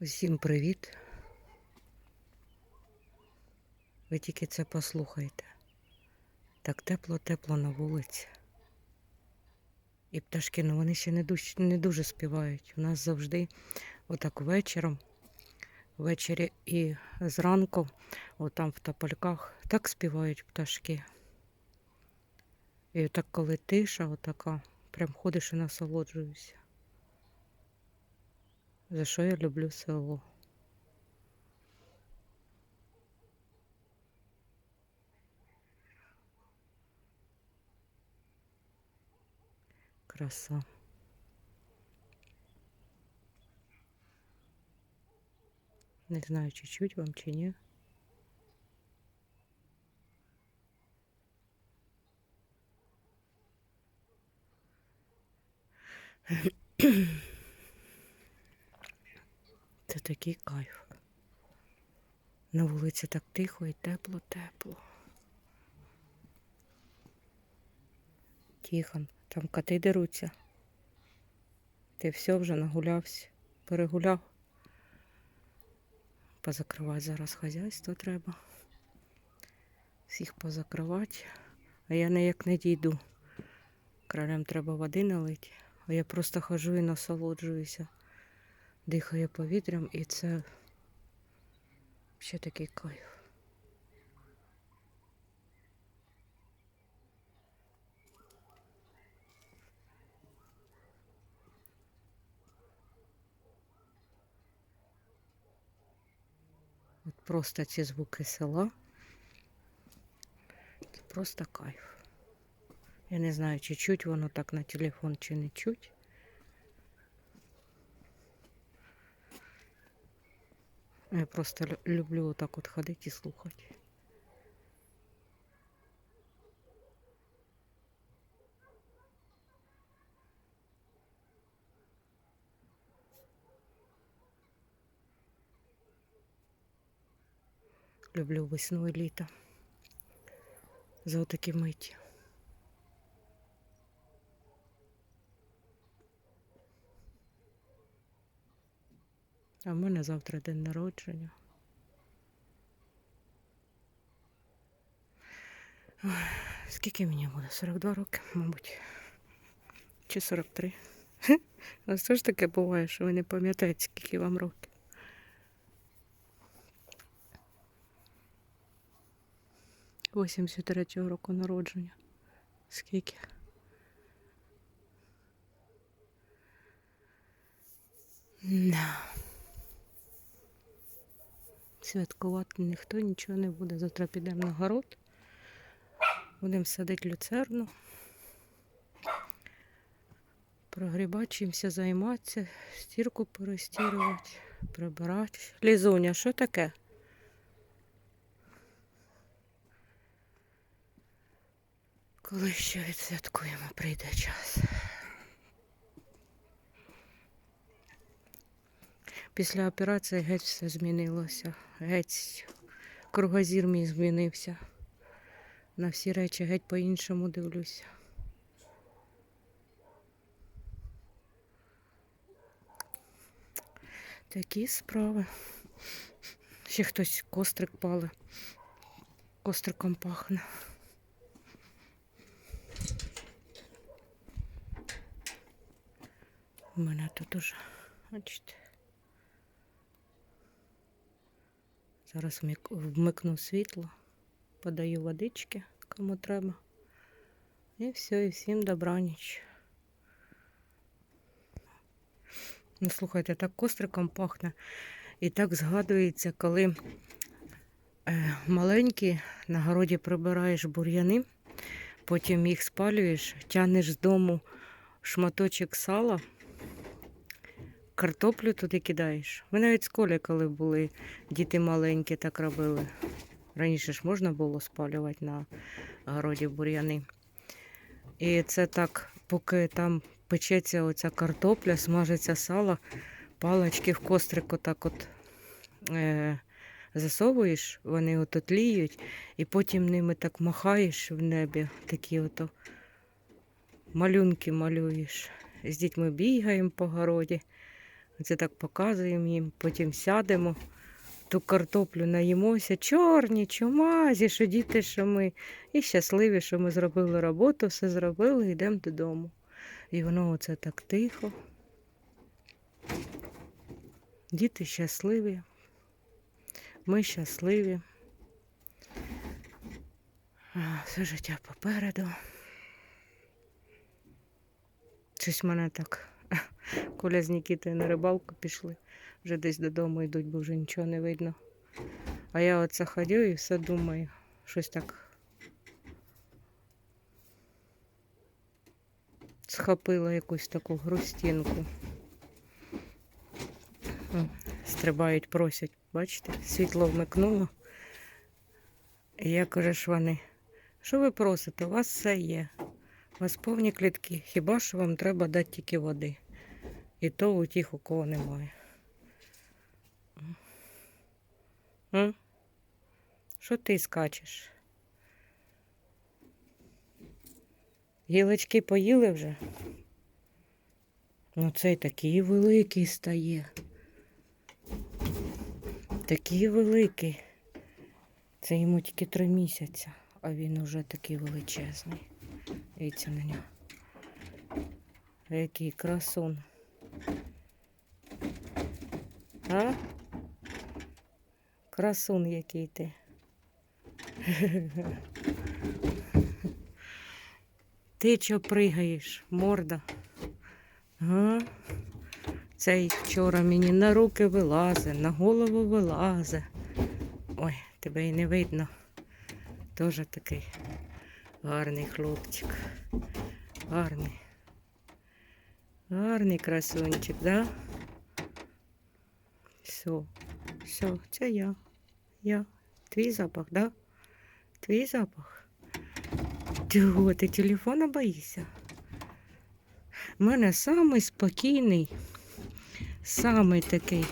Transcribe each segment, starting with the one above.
Усім привіт. Ви тільки це послухайте. Так тепло-тепло на вулиці. І пташки, ну вони ще не дуже, не дуже співають. У нас завжди отак вечором, ввечері і зранку, отам в топольках, так співають пташки. І так, коли тиша, отака, прям ходиш і насолоджуєшся. За що я люблю село? Краса. Не знаю, чуть-чуть вам чи ні. Такий кайф. На вулиці так тихо і тепло-тепло. Тихон, там коти деруться. Ти все вже нагулявся, перегуляв. Позакривати зараз хазяйство треба. Всіх позакривати. А я ніяк не дійду. Кралям треба води налити, а я просто хожу і насолоджуюся дихає повітрям, і це ще такий кайф. От просто ці звуки села. Це просто кайф. Я не знаю, чи чуть воно так на телефон, чи не чуть. Я просто люблю отак от ходити і слухати. Люблю весну і літо. За отакі миті. А в мене завтра день народження. Ой, Скільки мені буде? 42 роки, мабуть. Чи 43. У вас теж таке буває, що ви не пам'ятаєте, скільки вам років. Восімдесят третього року народження. Скільки? Да. Святкувати ніхто нічого не буде. Завтра підемо на город. Будемо садити люцерну. Прогрібати, чимся займатися, стірку перестірувати, прибирати. Лізуня, що таке? Коли ще відсвяткуємо, прийде час. Після операції геть все змінилося. Геть кругозір мій змінився. На всі речі геть по-іншому дивлюся. Такі справи. Ще хтось кострик пали. Костриком пахне. У мене тут уже, бачите. Зараз вмикну світло, подаю водички, кому треба. І все, і всім добраніч. Ну, слухайте, так костриком пахне. І так згадується, коли е, маленькі на городі прибираєш бур'яни, потім їх спалюєш, тянеш з дому шматочок сала, картоплю туди кидаєш. Ми навіть з Колі, коли були діти маленькі, так робили. Раніше ж можна було спалювати на городі бур'яни. І це так, поки там печеться оця картопля, смажиться сало, палочки в кострику так от е, засовуєш, вони от тліють, і потім ними так махаєш в небі, такі ото малюнки малюєш. З дітьми бігаємо по городі, Це так показуємо їм, потім сядемо, ту картоплю наїмося, чорні, чумазі, що діти, що ми. І щасливі, що ми зробили роботу, все зробили, йдемо додому. І воно оце так тихо. Діти щасливі. Ми щасливі. Все життя попереду. Щось мене так. Коля з Нікітою на рибалку пішли. Вже десь додому йдуть, бо вже нічого не видно. А я оце ходю і все думаю. Щось так. Схопила якусь таку грустинку. М, Стрибають, просять, бачите, світло вмикнуло. І я кажу ж вони, що ви просите? У вас все є. У вас повні клітки. Хіба що вам треба дати тільки води? І то у тих, у кого немає. Що ти скачеш? Гілочки поїли вже? Ну цей такий великий стає. Такий великий. Це йому тільки три місяці, а він уже такий величезний. Дивіться на нього. Який красун. А? Красун який ти. Ти чо пригаєш, морда? А? Цей вчора мені на руки вилазе, на голову вилазе. Ой, тебе і не видно. Тоже такий гарний хлопчик. Гарний. Гарний красунчик, да? Все, все, це я. Я. Твій запах, да? Твій запах. Чого ти телефона боїшся? У мене самий спокійний, самий такий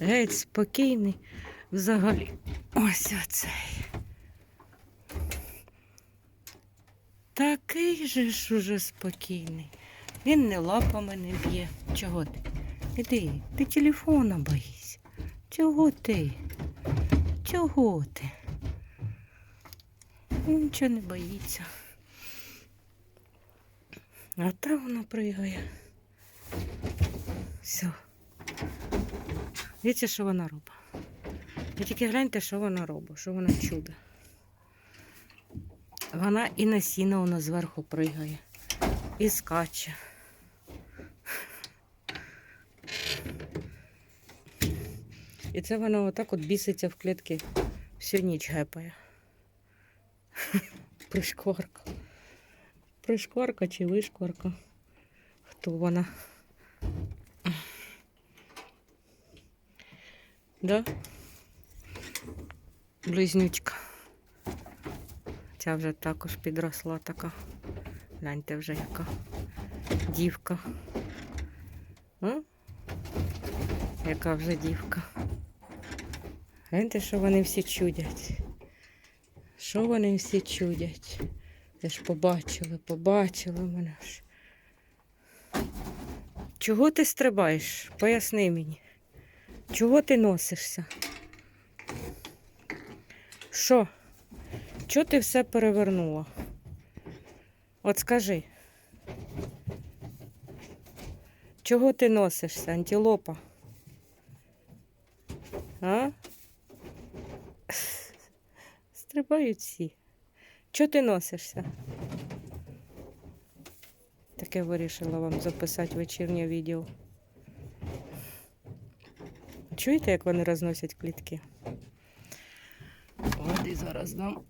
геть спокійний взагалі. Ось оцей. Такий же ж уже спокійний. Він не лапами не б'є. Чого ти? Іди, ти телефона боїшся. Чого ти? Чого ти? Він Нічого не боїться. А та воно пригає. Все. Дивіться, що вона робить. Ви тільки гляньте, що вона робить, що вона чудо. Вона і на сіно вона зверху пригає, і скаче. І це вона отак от біситься в клітки. Всю ніч гепає. Пришкварка. Пришкварка чи вишкварка. Хто вона? Да? Близнючка. Ця вже також підросла така. Гляньте вже яка дівка. М? Яка вже дівка. Гляньте, що вони всі чудять. Що вони всі чудять? Ви ж побачили, побачили мене ж. Чого ти стрибаєш? Поясни мені. Чого ти носишся? Що? Чого ти все перевернула? От скажи. Чого ти носишся, антилопа? А? Стрибають всі. Чого ти носишся? Таке вирішила вам записати вечірнє відео. Чуєте, як вони розносять клітки? Води зараз дам.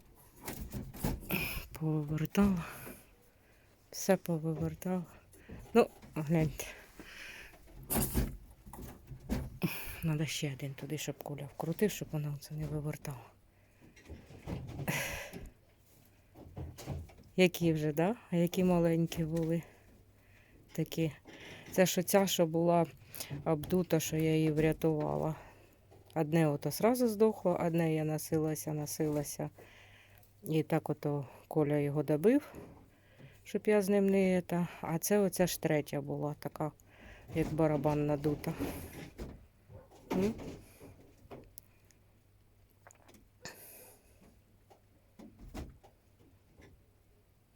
Повивертала. Все повивертала. Ну, гляньте. Надо ще один туди, щоб куля вкрутив, щоб вона це не вивертала. Які вже, да? А які маленькі були. Такі. Це що ця, що була обдута, що я її врятувала. Одне ото сразу здохло, одне я носилася, носилася. І так ото Коля його добив, щоб я з ним не. Це. А це оця ж третя була така як барабан надута.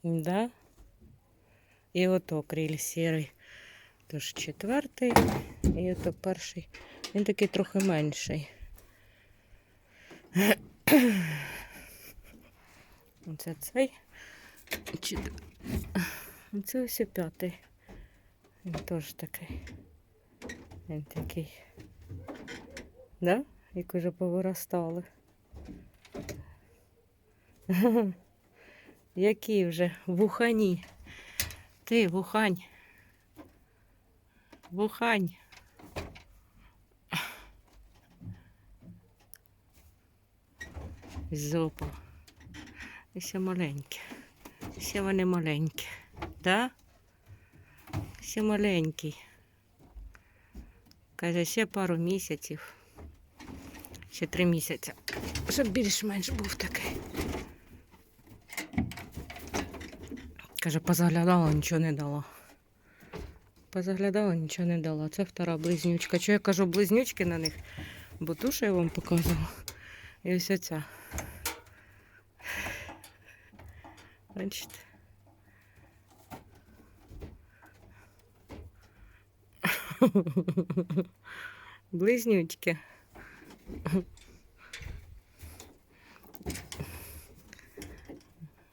Да? І ото криль сірий. Тож четвертий, і ото перший. Він такий трохи менший. Оце цей. Це ось п'ятий. Він теж такий. Він такий. Да? Як уже повиростали. Які вже вухані. Ти, вухань. Вухань. Зопа. І ще маленькі. Ще вони маленькі. Да? Ще маленький. Каже, ще пару місяців. Ще три місяці. Щоб більш-менш був такий. Каже, позаглядала, нічого не дала. Позаглядала, нічого не дала. Це втора близнючка. Що я кажу близнючки на них? Бо ту, що я вам показувала. І ось оця. Бачите? Близнючки.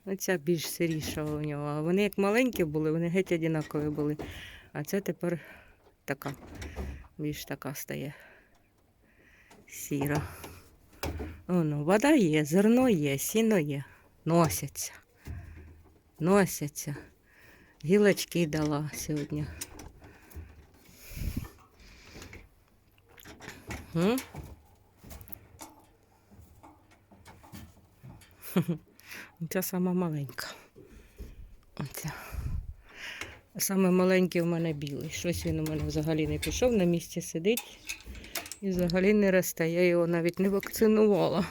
Оця більш сиріша у нього. Вони як маленькі були, вони геть однакові були. А це тепер така, більш така стає. Сіра. Воно, вода є, зерно є, сіно є. Носяться. Носяться. Гілочки дала сьогодні. М? Ця сама маленька. Оця. Саме маленький у мене білий. Щось він у мене взагалі не пішов, на місці сидить і взагалі не росте. Я його навіть не вакцинувала.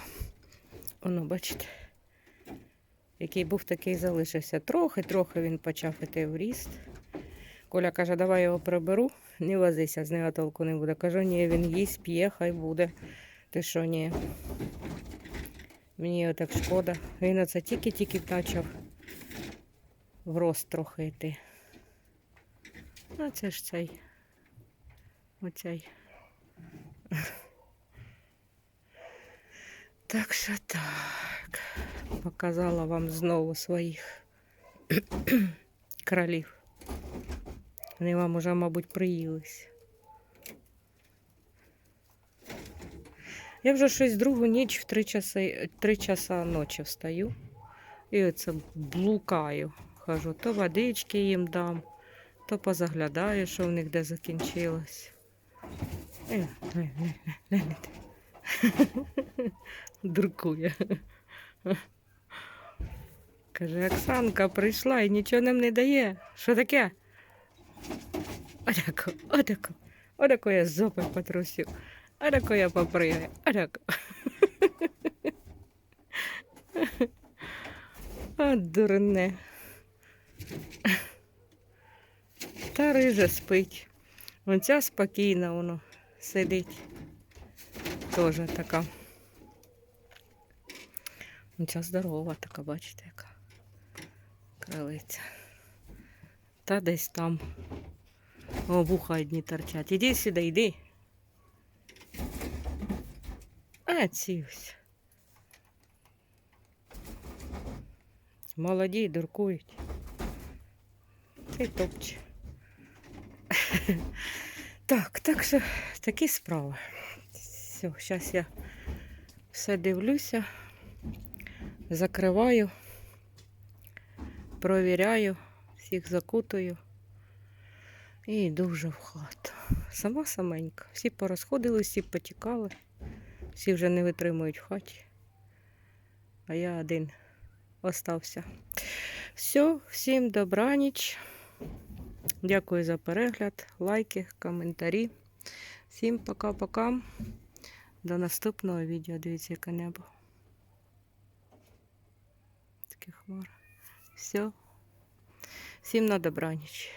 Воно, бачите, який був, такий залишився. Трохи-трохи він почав іти в ріст. Коля каже, давай його приберу, не возися, з нього толку не буде. Кажу, ні, він їсть, п'є, хай буде. Ти що, ні. Мені його так шкода. Він оце тільки-тільки почав в рост трохи йти. Ну, це ж цей. Оцей. Так що так. Показала вам знову своїх кролів. Вони вам уже, мабуть, приїлись. Я вже щось другу ніч в три часи, три часа ночі встаю. І оце блукаю. Хожу, то водички їм дам, то позаглядаю, що в них де закінчилось. Е. Дуркує. Каже, Оксанка прийшла і нічого нам не дає. Що таке? Отако, отако. Отако я зопи потрусив. Отако я попригаю. Отако. А дурне. Та рижа спить. Оця спокійна воно сидить. Тоже така. Оця здорова така, бачите, яка крилиця. Та десь там. О, вуха одні торчать. Іди сюди, йди. А ці ось. Молоді дуркують. Ти топче. Так, так що такі справи. Все, зараз я все дивлюся, закриваю, провіряю, всіх закутую і йду вже в хату. Сама саменька. Всі порозходились, всі потікали, всі вже не витримують в хаті. А я один остався. Все, всім добраніч. Дякую за перегляд, лайки, коментарі. Всім пока-пока. До наступного відео. Дивіться, яке небо. Таке хмара. Все. Всім на добраніч.